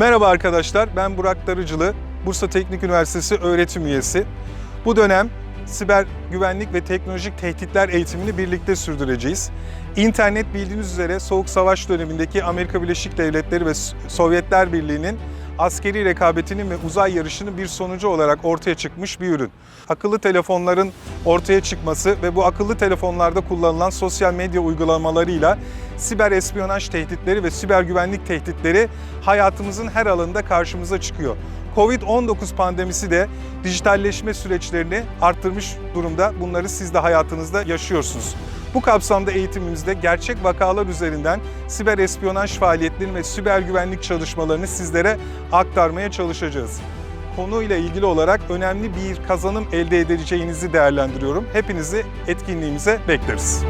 Merhaba arkadaşlar, ben Burak Darıcılı, Bursa Teknik Üniversitesi öğretim üyesi. Bu dönem siber güvenlik ve teknolojik tehditler eğitimini birlikte sürdüreceğiz. İnternet bildiğiniz üzere Soğuk Savaş dönemindeki Amerika Birleşik Devletleri ve Sovyetler Birliği'nin askeri rekabetinin ve uzay yarışının bir sonucu olarak ortaya çıkmış bir ürün. Akıllı telefonların ortaya çıkması ve bu akıllı telefonlarda kullanılan sosyal medya uygulamalarıyla siber espiyonaj tehditleri ve siber güvenlik tehditleri hayatımızın her alanında karşımıza çıkıyor. Covid-19 pandemisi de dijitalleşme süreçlerini arttırmış durumda. Bunları siz de hayatınızda yaşıyorsunuz. Bu kapsamda eğitimimizde gerçek vakalar üzerinden siber espiyonaj faaliyetlerini ve siber güvenlik çalışmalarını sizlere aktarmaya çalışacağız. Konuyla ilgili olarak önemli bir kazanım elde edeceğinizi değerlendiriyorum. Hepinizi etkinliğimize bekleriz.